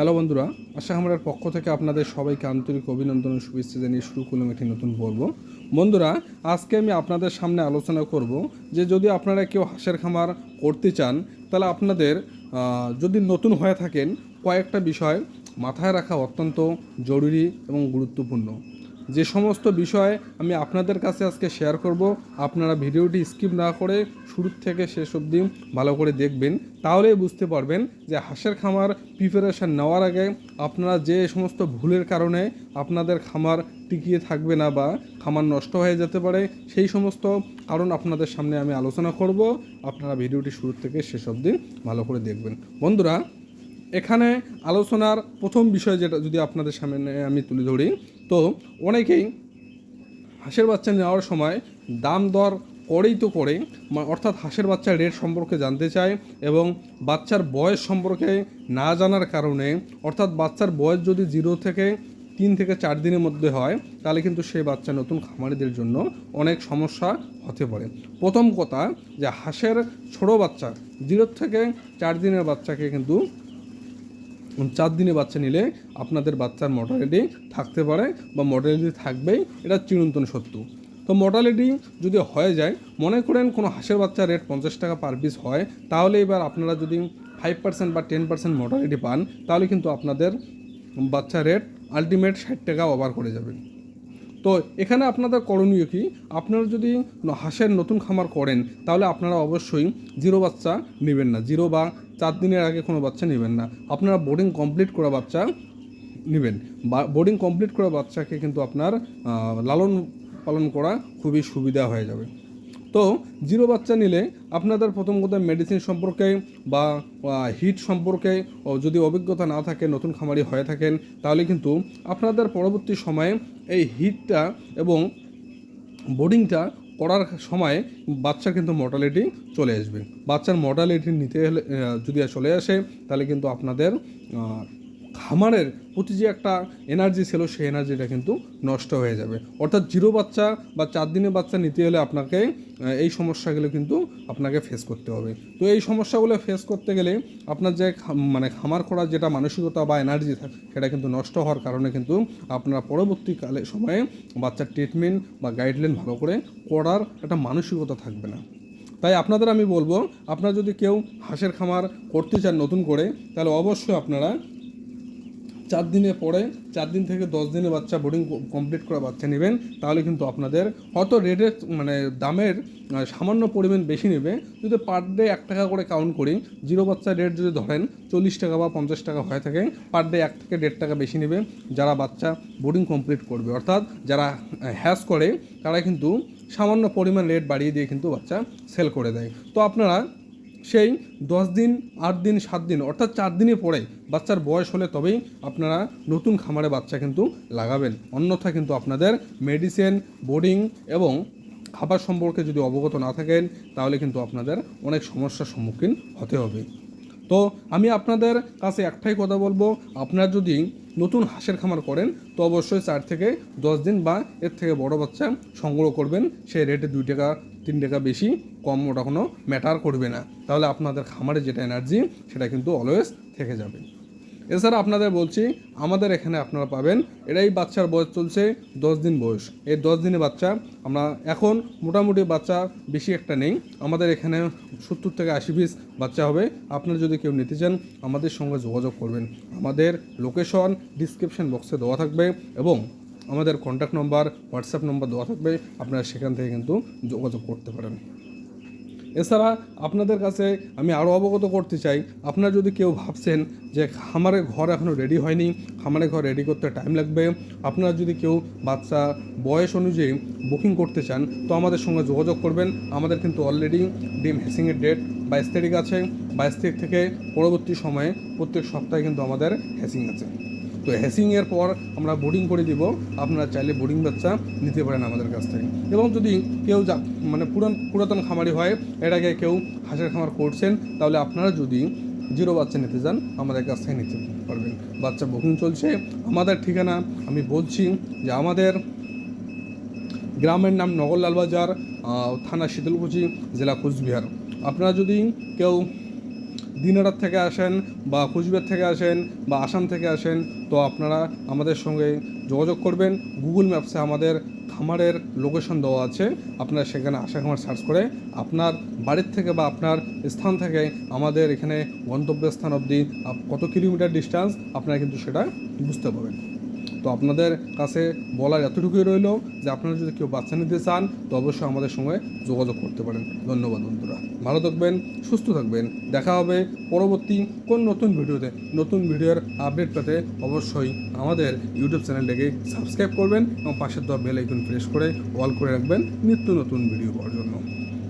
Hello বন্ধুরা, আশা আমরার পক্ষ থেকে আপনাদের সবাইকে আন্তরিক অভিনন্দন ও শুভেচ্ছা জানিয়ে শুরু করলাম একটি নতুন পর্ব। বন্ধুরা, আজকে আমি আপনাদের সামনে আলোচনা করব যে যদি আপনারা কেউ হাঁসের খামার করতে চান, তাহলে আপনাদের যদি নতুন হয়ে থাকেন, কয়েকটা বিষয় মাথায় রাখা অত্যন্ত জরুরি এবং গুরুত্বপূর্ণ। যে সমস্ত বিষয় আমি আপনাদের কাছে আজকে শেয়ার করব, আপনারা ভিডিওটি স্কিপ না করে শুরু থেকে শেষ অবধি ভালো করে দেখবেন। তাহলেই বুঝতে পারবেন যে হাঁসের খামার প্রিপারেশান নেওয়ার আগে আপনারা যে সমস্ত ভুলের কারণে আপনাদের খামার টিকিয়ে থাকবে না বা খামার নষ্ট হয়ে যেতে পারে, সেই সমস্ত কারণ আপনাদের সামনে আমি আলোচনা করব। আপনারা ভিডিওটি শুরু থেকে শেষ অবধি ভালো করে দেখবেন। বন্ধুরা, এখানে আলোচনার প্রথম বিষয় যেটা যদি আপনাদের সামনে আমি তুলে ধরি তো অনেকেই হাঁসের বাচ্চা নেওয়ার সময় দাম দর করেই তো করে অর্থাৎ হাঁসের বাচ্চার রেট সম্পর্কে জানতে চায় এবং বাচ্চার বয়স সম্পর্কে না জানার কারণে, অর্থাৎ বাচ্চার বয়স যদি জিরো থেকে তিন থেকে চার দিনের মধ্যে হয়, তাহলে কিন্তু সেই বাচ্চা নতুন খামারিদের জন্য অনেক সমস্যা হতে পারে। প্রথম কথা যে হাঁসের ছোট বাচ্চা জিরো থেকে চার দিনের বাচ্চাকে কিন্তু চার দিনে বাচ্চা নিলে আপনাদের বাচ্চার মর্টালিটি থাকতে পারে বা মর্টালিটি থাকবেই, এটা চিরন্তন সত্য। তো মর্টালিটি যদি হয়ে যায়, মনে করেন কোনো হাঁসের বাচ্চা রেট পঞ্চাশ টাকা পার পিস হয়, তাহলে এবার আপনারা যদি ফাইভ পার্সেন্ট বা টেন পার্সেন্ট মর্টালিটি পান, তাহলে কিন্তু আপনাদের বাচ্চা রেট আলটিমেট ষাট টাকা ওভার করে যাবে। তো এখানে আপনাদের করণীয় কি? আপনারা যদি হাঁসের নতুন খামার করেন, তাহলে আপনারা অবশ্যই জিরো বাচ্চা নেবেন না। জিরো বা চার দিনের আগে কোনো বাচ্চা নেবেন না। আপনারা বোর্ডিং কমপ্লিট করা বাচ্চা নেবেন। বোর্ডিং কমপ্লিট করা বাচ্চাকে কিন্তু আপনার লালন পালন করা খুবই সুবিধা হয়ে যাবে। তো, জিরো বাচ্চা নিলে আপনাদের প্রথম কথা মেডিসিন সম্পর্কে বা হিট সম্পর্কে যদি অভিজ্ঞতা না থাকে, নতুন খামারি হয়ে থাকেন, তাহলে কিন্তু আপনাদের পরবর্তী সময়ে এই হিটটা এবং বোর্ডিংটা করার সময় বাচ্চার কিন্তু মর্টালিটি চলে আসবে। বাচ্চার মর্টালিটি নিতে হলে যদি চলে আসে, তাহলে কিন্তু আপনাদের খামারের প্রতি যে একটা এনার্জি ছিল, সেই এনার্জিটা কিন্তু নষ্ট হয়ে যাবে। অর্থাৎ জিরো বাচ্চা বা চার দিনের বাচ্চা নিতে হলে আপনাকে এই সমস্যাগুলো কিন্তু আপনাকে ফেস করতে হবে। তো এই সমস্যাগুলো ফেস করতে গেলে আপনার যে মানে খামার করার যেটা মানসিকতা বা এনার্জি থাকে, সেটা কিন্তু নষ্ট হওয়ার কারণে কিন্তু আপনার পরবর্তীকালে সময়ে বাচ্চার ট্রিটমেন্ট বা গাইডলাইন ভালো করে করার একটা মানসিকতা থাকবে না। তাই আপনাদের আমি বলব, আপনারা যদি কেউ হাঁসের খামার করতে চান নতুন করে, তাহলে অবশ্যই আপনারা চার দিনে পরে, চার দিন থেকে দশ দিনে বাচ্চা বোর্ডিং কমপ্লিট করা বাচ্চা নেবেন, তাহলে কিন্তু আপনাদের হয়তো রেটের মানে দামের সামান্য পরিমাণ বেশি নেবে। যদি পার ডে এক টাকা করে কাউন্ট করি জিরো বাচ্চা রেট যদি ধরেন চল্লিশ টাকা বা পঞ্চাশ টাকা হয়ে থাকে পার ডে এক থেকে দেড় টাকা বেশি নেবে যারা বাচ্চা বোর্ডিং কমপ্লিট করবে। অর্থাৎ যারা হ্যাশ করে, তারা কিন্তু সামান্য পরিমাণ রেট বাড়িয়ে দিয়ে কিন্তু বাচ্চা সেল করে দেয়। তো আপনারা সেই দশ দিন, আট দিন, সাত দিন, অর্থাৎ চার দিনে পরে বাচ্চার বয়স হলে তবেই আপনারা নতুন খামারে বাচ্চা কিন্তু লাগাবেন। অন্যথা কিন্তু আপনাদের মেডিসিন বোর্ডিং এবং খাবার সম্পর্কে যদি অবগত না থাকেন, তাহলে কিন্তু আপনাদের অনেক সমস্যার সম্মুখীন হতে হবে। তো আমি আপনাদের কাছে একটাই কথা বলব, আপনারা যদি নতুন হাঁসের খামার করেন, তো অবশ্যই চার থেকে দশ দিন বা এর থেকে বড় বাচ্চা সংগ্রহ করবেন। সেই রেটে দুই টাকা তিন টাকা বেশি কম ওটা কোনো ম্যাটার করবে না। তাহলে আপনাদের খামারে যেটা এনার্জি সেটা কিন্তু অলওয়েজ থেকে যাবে। এছাড়া আপনাদের বলছি, আমাদের এখানে আপনারা পাবেন এটাই বাচ্চার বয়স চলছে দশ দিন বয়স। এই দশ দিনে বাচ্চা আমরা এখন মোটামুটি বাচ্চা বেশি একটা নেই। আমাদের এখানে সত্তর থেকে আশি পিস বাচ্চা হবে। আপনারা যদি কেউ নিতে চান, আমাদের সঙ্গে যোগাযোগ করবেন। আমাদের লোকেশন ডিসক্রিপশন বক্সে দেওয়া থাকবে এবং আমাদের কন্ট্যাক্ট নম্বর হোয়াটসঅ্যাপ নম্বর দেওয়া থাকবে। আপনারা সেখান থেকে কিন্তু যোগাযোগ করতে পারেন। এছাড়া আপনাদের কাছে আমি আরও অবগত করতে চাই, আপনারা যদি কেউ ভাবছেন যে খামারের ঘর এখনও রেডি হয়নি খামারের ঘর রেডি করতে টাইম লাগবে, আপনারা যদি কেউ বাচ্চা বয়স অনুযায়ী বুকিং করতে চান, তো আমাদের সঙ্গে যোগাযোগ করবেন। আমাদের কিন্তু অলরেডি ডিম হেসিংয়ের ডেট বাইশ তারিখ আছে। বাইশ তারিখ থেকে পরবর্তী সময়ে প্রত্যেক সপ্তাহে কিন্তু আমাদের হেসিং আছে। তো হ্যাসিংয়ের পর আমরা বোর্ডিং করে দিব। আপনারা চাইলে বোর্ডিং বাচ্চা নিতে পারেন আমাদের কাছ থেকে। এবং যদি কেউ যা মানে পুরান পুরাতন খামারি হয়, এর আগে কেউ হাঁসের খামার করছেন, তাহলে আপনারা যদি জিরো বাচ্চা নিতে চান, আমাদের কাছ থেকে নিতে পারবেন। বাচ্চা বুকিং চলছে। আমাদের ঠিকানা, আমি বলছি যে আমাদের গ্রামের নাম নগরলাল বাজার থানা শীতলকুচি, জেলা কোচবিহার। আপনারা যদি কেউ দিনারাত থেকে আসেন বা কুচবিহার থেকে আসেন বা আসাম থেকে আসেন, তো আপনারা আমাদের সঙ্গে যোগাযোগ করবেন। গুগল ম্যাপসে আমাদের খামারের লোকেশন দেওয়া আছে। আপনারা সেখানে আশা খামার সার্চ করে আপনার বাড়ির থেকে বা আপনার স্থান থেকে আমাদের এখানে গন্তব্যস্থান অবধি কত কিলোমিটার ডিস্টেন্স আপনারা কিন্তু সেটা বুঝতে পারবেন। তো আপনাদের কাছে বলার এতটুকুই রইল যে আপনারা যদি কেউ বাচ্চা নিতে চান, তো অবশ্যই আমাদের সঙ্গে যোগাযোগ করতে পারেন। ধন্যবাদ বন্ধুরা। ভালো থাকবেন, সুস্থ থাকবেন। দেখা হবে পরবর্তী কোন নতুন ভিডিওতে। নতুন ভিডিওর আপডেট পেতে অবশ্যই আমাদের ইউটিউব চ্যানেলটাকে সাবস্ক্রাইব করবেন এবং পাশের দেওয়া বেল আইকন প্রেস করে অল করে রাখবেন নিত্য নতুন ভিডিও পাওয়ার জন্য।